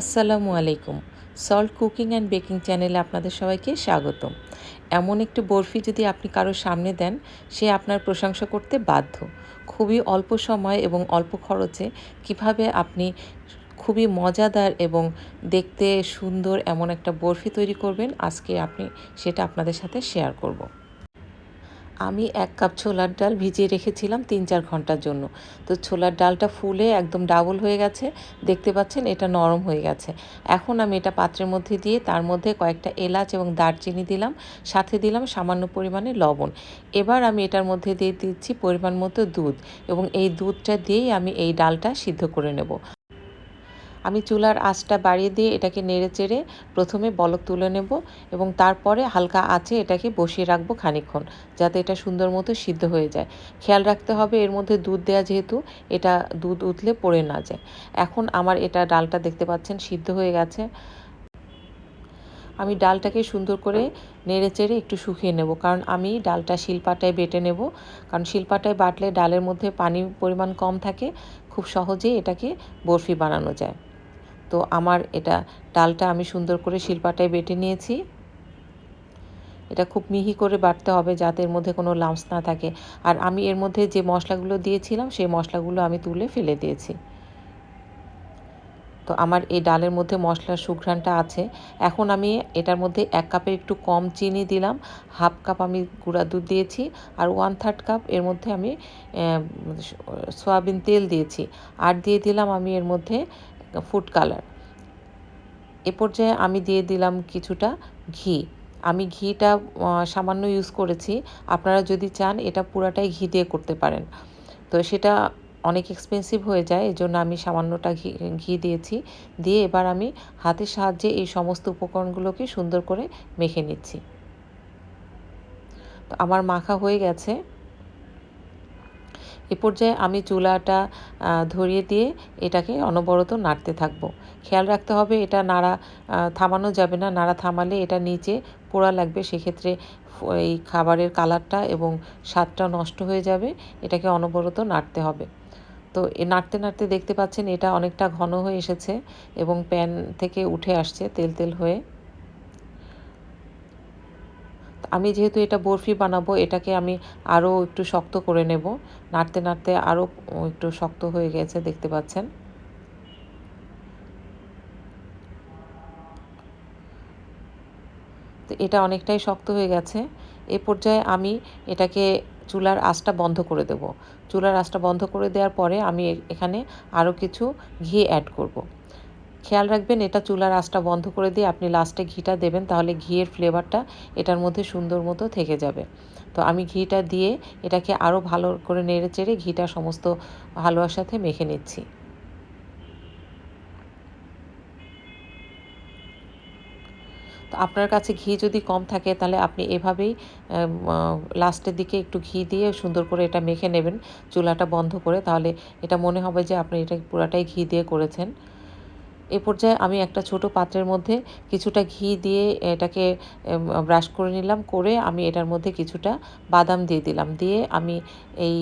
আসসালামু আলাইকুম। Salt cooking and baking চ্যানেলে আপনাদের সবাইকে স্বাগতম। এমন একটি বরফি যদি আপনি কারোর সামনে দেন, সে আপনার প্রশংসা করতে বাধ্য। খুবই অল্প সময় এবং অল্প খরচে কীভাবে আপনি খুবই মজাদার এবং দেখতে সুন্দর এমন একটা বরফি তৈরি করবেন, আজকে আপনি সেটা আপনাদের সাথে শেয়ার করব। আমি এক কাপ ছোলার ডাল ভিজিয়ে রেখেছিলাম তিন চার ঘণ্টার জন্য। তো ছোলার ডালটা ফুলে একদম ডাবল হয়ে গেছে, দেখতে পাচ্ছেন এটা নরম হয়ে গেছে। এখন আমি এটা পাত্রের মধ্যে দিয়ে তার মধ্যে কয়েকটা এলাচ এবং দারচিনি দিলাম, সাথে দিলাম সামান্য পরিমাণে লবণ। এবার আমি এটার মধ্যে দিয়ে দিচ্ছি পরিমাণ মতো দুধ এবং এই দুধটা দিয়েই আমি এই ডালটা সিদ্ধ করে নেব। আমি চুলার আঁচটা বাড়িয়ে দিয়ে এটাকে নেড়ে চেড়ে প্রথমে বলক তুলে নেব এবং তারপরে হালকা আঁচে এটাকে বসিয়ে রাখব খানিক্ষণ যাতে এটা সুন্দর মতো সিদ্ধ হয়ে যায়। খেয়াল রাখতে হবে এর মধ্যে দুধ দেওয়া যেহেতু এটা দুধ উতলে পড়ে না যায়। এখন আমার এটা ডালটা দেখতে পাচ্ছেন সিদ্ধ হয়ে গেছে। আমি ডালটাকে সুন্দর করে নেড়ে চেড়ে একটু শুকিয়ে নেব কারণ আমি ডালটা শিলপাটায় বেটে নেব। কারণ শিলপাটায় বাটলে ডালের মধ্যে পানির পরিমাণ কম থাকে, খুব সহজেই এটাকে বরফি বানানো যায়। তো আমার এটা ডালটা আমি সুন্দর করে শিলপাটায় বেটে নিয়েছি। এটা খুব মিহি করে বাটতে হবে যাতে এর মধ্যে কোনো লামস না থাকে। আর আমি এর মধ্যে যে মশলাগুলো দিয়েছিলাম, সেই মশলাগুলো আমি তুলে ফেলে দিয়েছি। তো আমার এই ডালের মধ্যে মশলার সুঘ্রাণটা আছে। এখন আমি এটার মধ্যে এক কাপের একটু কম চিনি দিলাম। হাফ কাপ আমি গুঁড়া দুধ দিয়েছি আর ওয়ান থার্ড কাপ এর মধ্যে আমি সয়াবিন তেল দিয়েছি। আর দিয়ে দিলাম আমি এর মধ্যে ফুড কালার এ পর্যায়ে আমি দিয়ে দিলাম কিছুটা ঘি। আমি ঘিটা সামান্য ইউজ করেছি। আপনারা যদি চান, এটা পুরাটাই ঘি দিয়ে করতে পারেন। তো সেটা অনেক এক্সপেন্সিভ হয়ে যায় এই জন্য আমি সামান্যটা ঘি ঘি দিয়েছি। দিয়ে এবার আমি হাতের সাহায্যে এই সমস্ত উপকরণগুলোকে সুন্দর করে মেখে নিচ্ছি। তো আমার মাখা হয়ে গেছে। এ পর্যায়ে আমি চুলাটা ধরিয়ে দিয়ে এটাকে অনবরত নাড়তে থাকব। খেয়াল রাখতে হবে এটা নাড়া থামানো যাবে না। নাড়া থামালে এটা নিচে পোড়া লাগবে। সেক্ষেত্রে এই খাবারের কালারটা এবং স্বাদটা নষ্ট হয়ে যাবে। এটাকে অনবরত নাড়তে হবে। তো নাড়তে নাড়তে দেখতে পাচ্ছেন এটা অনেকটা ঘন হয়ে এসেছে এবং প্যান থেকে উঠে আসছে তেল তেল হয়ে। আমি যেহেতু এটা বরফি বানাবো, এটাকে আমি আরও একটু শক্ত করে নেব। নাড়তে নাড়তে আরও একটু শক্ত হয়ে গেছে, দেখতে পাচ্ছেন? তো এটা অনেকটাই শক্ত হয়ে গেছে। এ পর্যায়ে আমি এটাকে চুলার আঁচটা বন্ধ করে দেব। চুলার আঁচটা বন্ধ করে দেওয়ার পরে আমি এখানে আরও কিছু ঘি অ্যাড করব। খেয়াল রাখবেন, এটা চুলার আঁচটা বন্ধ করে দিয়ে আপনি লাস্টে ঘিটা দেবেন, তাহলে ঘিয়ের ফ্লেভারটা এটার মধ্যে সুন্দর মতো থেকে যাবে। তো আমি ঘিটা দিয়ে এটাকে আরও ভালো করে নেড়ে চেড়ে ঘিটা সমস্ত হালুয়ার সাথে মেখে নিচ্ছি। তো আপনার কাছে ঘি যদি কম থাকে, তাহলে আপনি এভাবেই লাস্টের দিকে একটু ঘি দিয়ে সুন্দর করে এটা মেখে নেবেন, চুলাটা বন্ধ করে। তাহলে এটা মনে হবে যে আপনি এটা পুরাটাই ঘি দিয়ে করেছেন। এ পর্যায়ে আমি একটা ছোট পাত্রের মধ্যে কিছুটা ঘি দিয়ে এটাকে ব্রাশ করে নিলাম, করে আমি এটার মধ্যে কিছুটা বাদাম দিয়ে দিলাম। দিয়ে আমি এই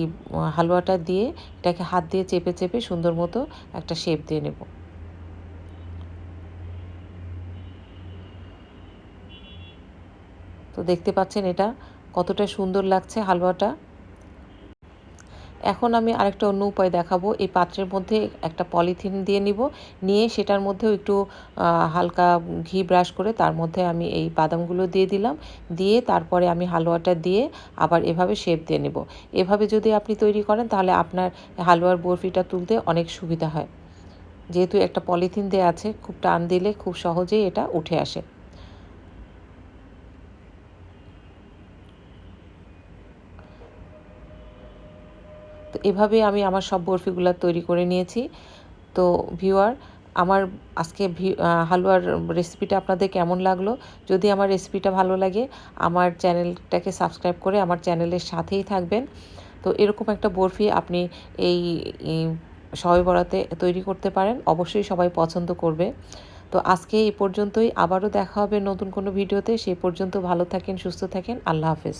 হালুয়াটা দিয়ে এটাকে হাত দিয়ে চেপে চেপে সুন্দর মতো একটা শেপ দিয়ে নেব। তো দেখতে পাচ্ছেন এটা কতটা সুন্দর লাগছে হালুয়াটা। এখন আমি আরেকটা অন্য উপায় দেখাবো। এই পাত্রের মধ্যে একটা পলিথিন দিয়ে নিব। নিয়ে সেটার মধ্যেও একটু হালকা ঘি ব্রাশ করে তার মধ্যে আমি এই বাদামগুলো দিয়ে দিলাম। দিয়ে তারপরে আমি হালুয়াটা দিয়ে আবার এভাবে শেপ দিয়ে নেব। এভাবে যদি আপনি তৈরি করেন তাহলে আপনার হালুয়ার বরফিটা তুলতে অনেক সুবিধা হয়। যেহেতু একটা পলিথিন দেওয়া আছে, খুব টান দিলে খুব সহজেই এটা উঠে আসে। তো এভাবে আমি আমার সব বরফিগুলো তৈরি করে নিয়েছি। তো ভিউয়ার, আমার আজকে হালুয়ার রেসিপিটা আপনাদের কেমন লাগল? যদি আমার রেসিপিটা ভালো লাগে, আমার চ্যানেলটাকে সাবস্ক্রাইব করে আমার চ্যানেলের সাথেই থাকবেন। তো এরকম একটা বরফি আপনি এই সবাই বরাতে তৈরি করতে পারেন, অবশ্যই সবাই পছন্দ করবে। তো আজকে এই পর্যন্তই, আবারও দেখা হবে নতুন কোনো ভিডিওতে সেই পর্যন্ত ভালো থাকেন, সুস্থ থাকেন, আল্লাহ হাফেজ।